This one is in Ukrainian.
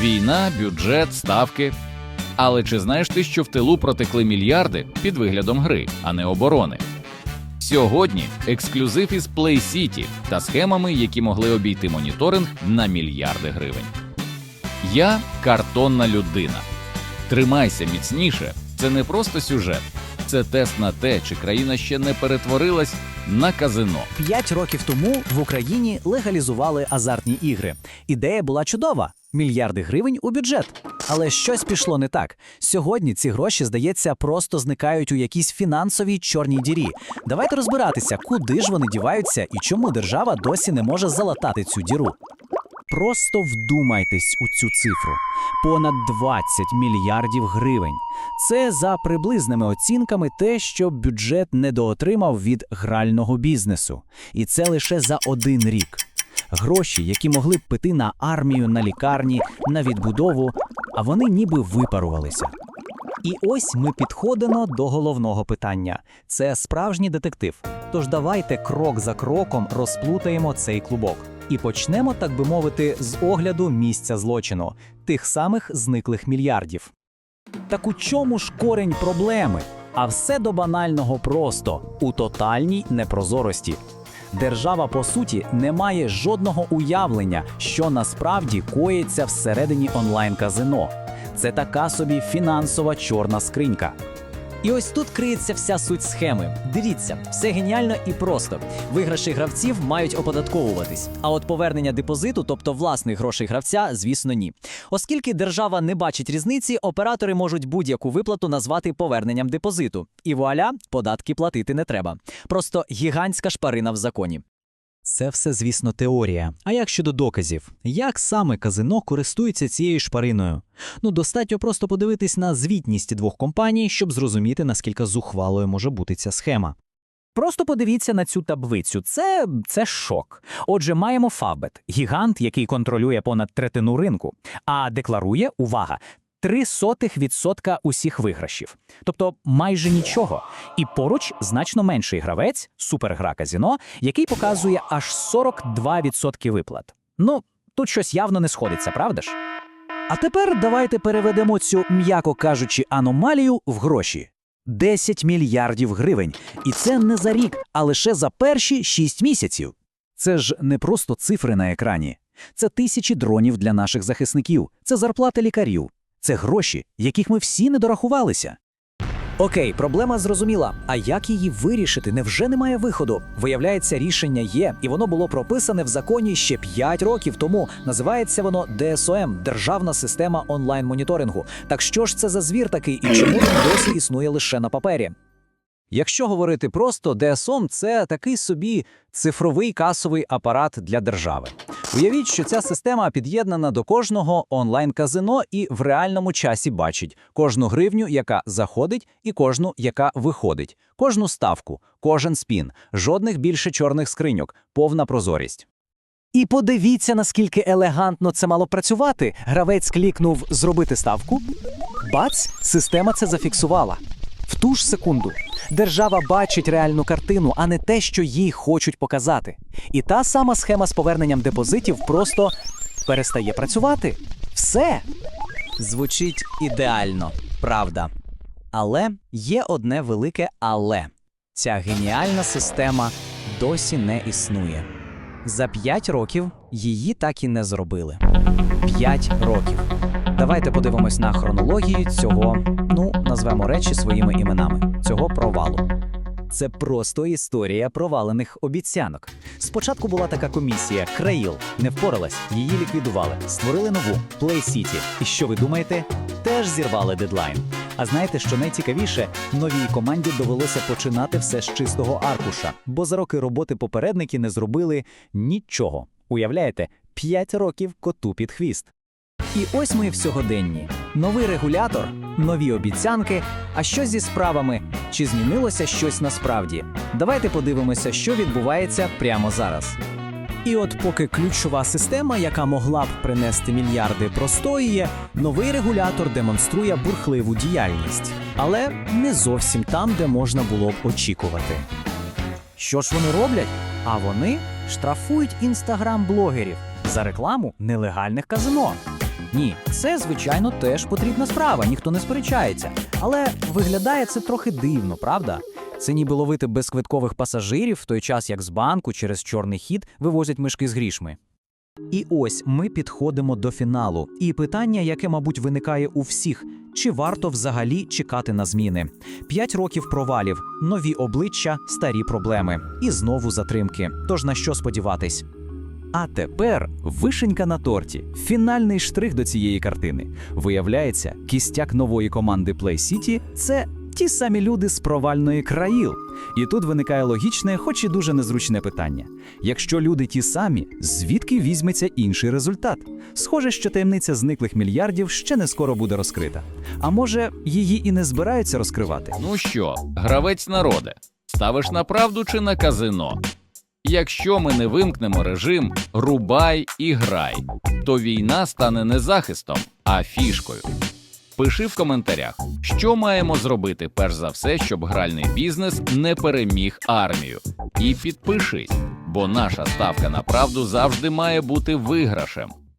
Війна, бюджет, ставки. Але чи знаєш ти, що в тилу протекли мільярди під виглядом гри, а не оборони? Сьогодні ексклюзив із Play City та схемами, які могли обійти моніторинг на мільярди гривень. Я картонна людина. Тримайся міцніше. Це не просто сюжет, це тест на те, чи країна ще не перетворилась на казино. П'ять років тому в Україні легалізували азартні ігри. Ідея була чудова: мільярди гривень у бюджет. Але щось пішло не так. Сьогодні ці гроші, здається, просто зникають у якійсь фінансовій чорній дірі. Давайте розбиратися, куди ж вони діваються і чому держава досі не може залатати цю діру. Просто вдумайтесь у цю цифру: понад 20 мільярдів гривень. Це за приблизними оцінками те, що бюджет недоотримав від грального бізнесу. І це лише за один рік. Гроші, які могли б піти на армію, на лікарні, на відбудову, а вони ніби випарувалися. І ось ми підходимо до головного питання: це справжній детектив. Тож давайте крок за кроком розплутаємо цей клубок. І почнемо, так би мовити, з огляду місця злочину, тих самих зниклих мільярдів. Так у чому ж корень проблеми? А все до банального просто у тотальній непрозорості. Держава, по суті, не має жодного уявлення, що насправді коїться всередині онлайн-казино. Це така собі фінансова чорна скринька. І ось тут криється вся суть схеми. Дивіться, все геніально і просто. Виграші гравців мають оподатковуватись. А от повернення депозиту, тобто власних грошей гравця, звісно, ні. Оскільки держава не бачить різниці, оператори можуть будь-яку виплату назвати поверненням депозиту. І вуаля, податки платити не треба. Просто гігантська шпарина в законі. Це все, звісно, теорія. А як щодо доказів? Як саме казино користується цією шпариною? Ну, достатньо просто подивитись на звітність двох компаній, щоб зрозуміти, наскільки зухвалою може бути ця схема. Просто подивіться на цю таблицю. Це, це шок. Отже, маємо Фабет, гігант, який контролює понад третину ринку, а декларує увага. 0,03% усіх виграшів, тобто майже нічого. І поруч значно менший гравець, супергра казіно, який показує аж 42% виплат. Ну, тут щось явно не сходиться, правда ж? А тепер давайте переведемо цю, м'яко кажучи, аномалію в гроші. 10 мільярдів гривень. І це не за рік, а лише за перші 6 місяців. Це ж не просто цифри на екрані. Це тисячі дронів для наших захисників, це зарплати лікарів, це гроші, яких ми всі не дорахувалися. Окей, проблема зрозуміла. А як її вирішити? Невже немає виходу? Виявляється, рішення є, і воно було прописане в законі ще 5 років тому. Називається воно ДСОМ Державна система онлайн-моніторингу. Так що ж це за звір такий і чому він досі існує лише на папері? Якщо говорити просто, ДСОМ це такий собі цифровий касовий апарат для держави. Уявіть, що ця система під'єднана до кожного онлайн-казино і в реальному часі бачить кожну гривню, яка заходить, і кожну, яка виходить, кожну ставку, кожен спін, жодних більше чорних скриньок, повна прозорість. І подивіться, наскільки елегантно це мало працювати. Гравець клікнув зробити ставку. Бац, система це зафіксувала. В ту ж секунду держава бачить реальну картину, а не те, що їй хочуть показати. І та сама схема з поверненням депозитів просто перестає працювати. Все звучить ідеально, правда. Але є одне велике але. Ця геніальна система досі не існує. За 5 років її так і не зробили. 5 років. Давайте подивимось на хронологію цього, ну, назвемо речі своїми іменами, цього. Це просто історія провалених обіцянок. Спочатку була така комісія Країл, не впоралась, її ліквідували, створили нову Play City. І що ви думаєте? Теж зірвали дедлайн. А знаєте, що найцікавіше, новій команді довелося починати все з чистого аркуша, бо за роки роботи попередники не зробили нічого. Уявляєте, 5 років коту під хвіст. І ось ми в сьогоденні. Новий регулятор, нові обіцянки. А що зі справами? Чи змінилося щось насправді? Давайте подивимося, що відбувається прямо зараз. І от поки ключова система, яка могла б принести мільярди, простоює, новий регулятор демонструє бурхливу діяльність, але не зовсім там, де можна було б очікувати. Що ж вони роблять? А вони штрафують інстаграм-блогерів за рекламу нелегальних казино. Ні, це звичайно теж потрібна справа, ніхто не сперечається. Але виглядає це трохи дивно, правда? Це ніби ловити безквиткових пасажирів в той час, як з банку через чорний хід вивозять мішки з грішми. І ось ми підходимо до фіналу. І питання, яке, мабуть, виникає у всіх: чи варто взагалі чекати на зміни? П'ять років провалів, нові обличчя, старі проблеми. І знову затримки. Тож на що сподіватись? А тепер вишенька на торті. Фінальний штрих до цієї картини. Виявляється, кістяк нової команди Play City – це ті самі люди з провальної країл. І тут виникає логічне, хоч і дуже незручне питання: якщо люди ті самі, звідки візьметься інший результат? Схоже, що таємниця зниклих мільярдів ще не скоро буде розкрита. А може, її і не збираються розкривати? Ну що, гравець народе, ставиш на правду чи на казино? Якщо ми не вимкнемо режим рубай і грай, то війна стане не захистом, а фішкою. Пиши в коментарях, що маємо зробити перш за все, щоб гральний бізнес не переміг армію. І підпишись, бо наша ставка на правду завжди має бути виграшем.